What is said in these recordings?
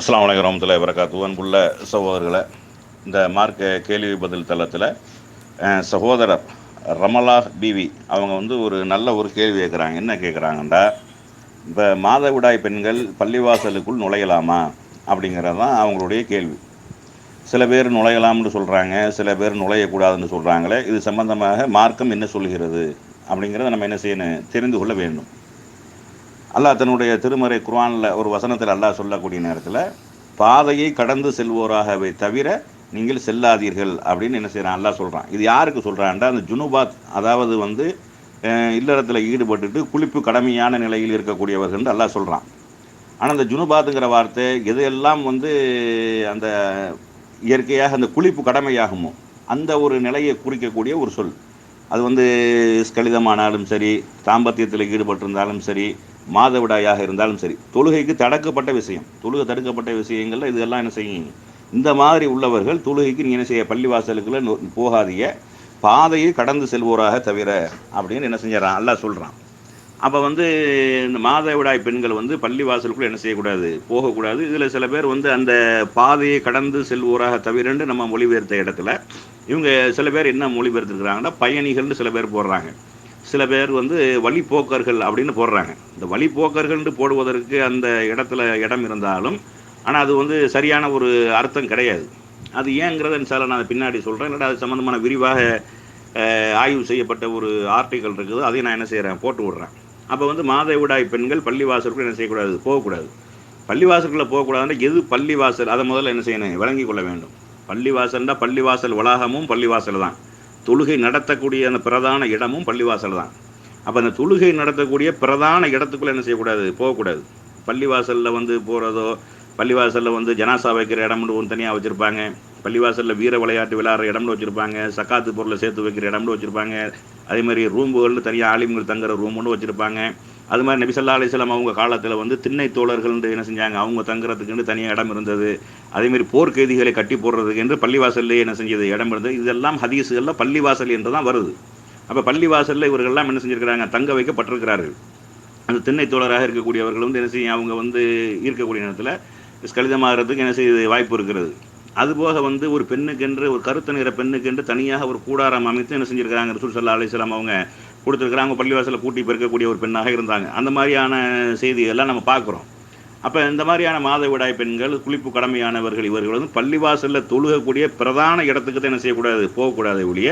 அஸ்லாம் வலைக்கம் வரமத்துல்லாஹி வரகாத்து அன்புள்ள சகோதரர்களை இந்த மார்க்க கேள்வி பதில் தளத்தில் சகோதரர் ரமலா பிவி அவங்க வந்து ஒரு நல்ல ஒரு கேள்வி கேட்குறாங்க என்ன கேட்குறாங்கன்னா இப்போ மாதவிடாய் பெண்கள் பள்ளிவாசலுக்குள் நுழையலாமா? அப்படிங்கிறது தான் அவங்களுடைய கேள்வி. சில பேர் நுழையலாம்னு சொல்கிறாங்க சில பேர் நுழையக்கூடாதுன்னு சொல்கிறாங்களே இது சம்பந்தமாக மார்க்கம் என்ன சொல்கிறது அப்படிங்கிறத நம்ம என்ன செய்யணும் தெரிந்து கொள்ள வேண்டும். அல்லாஹ் தன்னுடைய திருமறை குர்வானில் ஒரு வசனத்தில் அல்லாஹ் சொல்லக்கூடிய நேரத்தில் பாதையை கடந்து செல்வோராகவே தவிர நீங்கள் செல்லாதீர்கள் அப்படின்னு என்ன செய்கிறான் அல்லாஹ் சொல்கிறான் இது யாருக்கு சொல்கிறான்டா அந்த ஜுனுபாத் அதாவது வந்து இல்லறத்தில் ஈடுபட்டுட்டு குளிப்பு கடமையான நிலையில் இருக்கக்கூடியவர்கள் அல்லாஹ் சொல்கிறான் ஆனால் அந்த ஜுனுபாத்துங்கிற வார்த்தை எதையெல்லாம் வந்து அந்த இயற்கையாக அந்த குளிப்பு கடமையாகுமோ அந்த ஒரு நிலையை குறிக்கக்கூடிய ஒரு சொல். அது வந்து ஸ்கலிதமானாலும் சரி தாம்பத்தியத்தில் ஈடுபட்டிருந்தாலும் சரி மாதவிடாயாக இருந்தாலும் சரி தொழுகைக்கு தடுக்கப்பட்ட விஷயம். தொழுகை தடுக்கப்பட்ட விஷயங்கள்ல இதெல்லாம் என்ன செய்யுங்க? இந்த மாதிரி உள்ளவர்கள் தொழுகைக்கு நீ என்ன செய்ய பள்ளிவாசலுக்குள்ள நொ- போகாதீங்க. பாதையை கடந்து செல்வோராக தவிர அப்படின்னு என்ன செஞ்சாரான் அல்லா சொல்கிறான் அப்போ வந்து இந்த மாதவிடாய் பெண்கள் வந்து பள்ளிவாசலுக்குள்ள என்ன செய்யக்கூடாது? போகக்கூடாது. இதில் சில பேர் வந்து அந்த பாதையை கடந்து செல்வோராக தவிரண்டு நம்ம மொழிபெயர்த்த இடத்துல இவங்க சில பேர் என்ன மொழிபெயர்த்துருக்குறாங்கன்னா பயணிகள்னு சில பேர் போடுறாங்க. சில பேர் வந்து வழிப்போக்கர்கள் அப்படின்னு போடுறாங்க. இந்த வழிப்போக்கர்கள்னு போடுவதற்கு அந்த இடத்துல இடம் இருந்தாலும் ஆனால் அது வந்து சரியான ஒரு அர்த்தம் கிடையாது. அது ஏங்கிறத சார் நான் பின்னாடி சொல்கிறேன் இல்லாட்டி அது சம்மந்தமான விரிவாக ஆய்வு செய்யப்பட்ட ஒரு ஆர்டிக்கல் இருக்குது. அதையும் நான் என்ன செய்கிறேன் போட்டு விடுறேன். அப்போ வந்து மாதவிடாய் பெண்கள் பள்ளிவாசலுக்குள்ள என்ன செய்யக்கூடாது? போகக்கூடாது. பள்ளிவாசலுக்குள்ள போகக்கூடாதுன்னா எது பள்ளிவாசல்? அதை முதல்ல என்ன செய்யணும்? விளங்கிக் கொள்ள வேண்டும். பள்ளிவாசல்னா பள்ளிவாசல் வளாகமும் பள்ளிவாசல் தான். தொழுகை நடத்தக்கூடிய அந்த பிரதான இடமும் பள்ளிவாசல் தான். அப்போ அந்த தொழுகை நடத்தக்கூடிய பிரதான இடத்துக்குள்ளே என்ன செய்யக்கூடாது? போகக்கூடாது. பள்ளிவாசலில் வந்து போகிறதோ பள்ளிவாசலில் வந்து ஜனாசா வைக்கிற இடம்னு ஒன்று தனியாக வச்சுருப்பாங்க. பள்ளிவாசலில் வீர விளையாட்டு விளையாடுற இடம்னு வச்சுருப்பாங்க. சக்காத்து பொருளை சேர்த்து வைக்கிற இடம்னு வச்சுருப்பாங்க. அதே மாதிரி ரூம்புகளில் தனியாக ஆலிம்கள் தங்குற ரூம்னு வச்சுருப்பாங்க. அது மாதிரி நபிசல்லா அலிஸ்லாம் அவங்க காலத்தில் வந்து திண்ணை தோழர்கள் என்ன செஞ்சாங்க? அவங்க தங்குறதுக்குன்னு தனியாக இடம் இருந்தது. அதேமாரி போர்க்கைதிகளை கட்டி போடுறதுக்கு என்று பள்ளிவாசல்லே என்ன செஞ்சது? இடம் இருந்தது. இதெல்லாம் ஹதீஸுகளில் பள்ளிவாசல் என்று தான் வருது. அப்போ பள்ளிவாசலில் இவர்கள்லாம் என்ன செஞ்சுருக்கிறாங்க? தங்க வைக்கப்பட்டிருக்கிறார்கள். அந்த திண்ணை தோழராக இருக்கக்கூடியவர்கள் வந்து என்ன செய்யும் அவங்க வந்து இருக்கக்கூடிய நேரத்தில் ஸ்கலிதமாகிறதுக்கு என்ன செய்ய வாய்ப்பு இருக்கிறது. அதுபோக வந்து ஒரு பெண்ணுக்கென்று ஒரு கருத்து நிற பெண்ணுக்கென்று தனியாக ஒரு கூடாரம் அமைத்து என்ன செஞ்சுருக்கிறாங்க? ரசூல் சல்லா அலிஸ்லாம் அவங்க கொடுத்துருக்குறாங்க. பள்ளிவாசலில் கூட்டி பெருக்கக்கூடிய ஒரு பெண்ணாக இருந்தாங்க. அந்த மாதிரியான செய்திகள்லாம் நம்ம பார்க்குறோம். அப்போ இந்த மாதிரியான மாதவிடாய் பெண்கள் குளிப்பு கடமையானவர்கள் இவர்கள் வந்து பள்ளிவாசலில் தொழுகக்கூடிய பிரதான இடத்துக்கு தான் என்ன செய்யக்கூடாது? போகக்கூடாது ஒழிய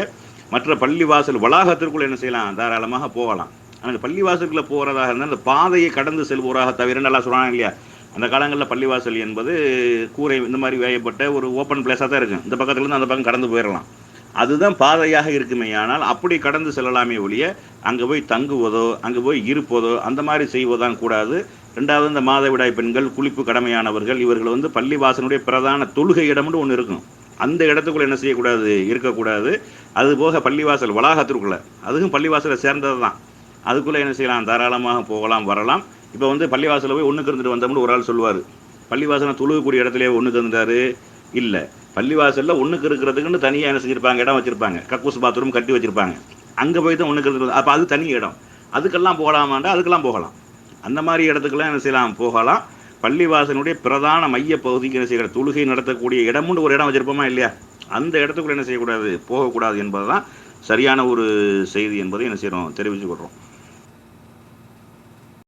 மற்ற பள்ளிவாசல் வளாகத்திற்குள் என்ன செய்யலாம்? தாராளமாக போகலாம். ஆனால் பள்ளிவாசலுக்குள்ளே போகிறதாக இருந்தால் அந்த பாதையை கடந்து செல்வோராக தவிர நல்லா சொல்கிறாங்க இல்லையா? அந்த காலங்களில் பள்ளிவாசல் என்பது கூரை இந்த மாதிரி வேயப்பட்ட ஒரு ஓப்பன் பிளேஸாக தான் இருக்கும். இந்த பக்கத்துலேருந்து அந்த பக்கம் கடந்து போயிடலாம். அதுதான் பாதையாக இருக்குமே. ஆனால் அப்படி கடந்து செல்லலாமே ஒழிய அங்கே போய் தங்குவதோ அங்கே போய் இருப்பதோ அந்த மாதிரி செய்வதான் கூடாது. ரெண்டாவது இந்த மாதவிடாய் பெண்கள் குளிப்பு கடமையானவர்கள் இவர்கள் வந்து பள்ளிவாசனுடைய பிரதான தொழுகை இடம்னு ஒன்று இருக்கும். அந்த இடத்துக்குள்ள என்ன செய்யக்கூடாது? இருக்கக்கூடாது. அது போக பள்ளிவாசல் வளாகத்திற்குள்ளே. அதுவும் பள்ளிவாசலை சேர்ந்தது தான் அதுக்குள்ளே என்ன செய்யலாம்? தாராளமாக போகலாம் வரலாம். இப்போ வந்து பள்ளிவாசலில் போய் ஒன்றுக்கு இருந்துட்டு வந்தோம்னு ஒரு ஆள் சொல்லுவார். பள்ளிவாசலை தொழுகக்கூடிய இடத்துலேயே ஒன்றுக்கு இருந்தாரு இல்லை. பள்ளிவாசலில் ஒன்றுக்கு இருக்கிறதுக்குன்னு தனியாக என்ன செஞ்சிருப்பாங்க? இடம் வச்சுருப்பாங்க. கக்கூஸ் பாத்ரூம் கட்டி வச்சுருப்பாங்க. அங்கே போய் தான் ஒன்றுக்கு இருக்கிறது. அப்போ அது தனி இடம். அதுக்கெல்லாம் போகலாமாண்டா? அதுக்கெல்லாம் போகலாம். அந்த மாதிரி இடத்துக்கெல்லாம் என்ன செய்யலாம்? போகலாம். பள்ளிவாசனுடைய பிரதான மைய பகுதிக்கு என்ன செய்யக்கூடாது? தொழுகை நடத்தக்கூடிய இடம்னு ஒரு இடம் வச்சுருப்போமா இல்லையா? அந்த இடத்துக்குள்ள என்ன செய்யக்கூடாது? போகக்கூடாது என்பது தான் சரியான ஒரு செய்தி என்பதை என்ன செய்கிறோம் தெரிவித்துக் கொள்கிறோம்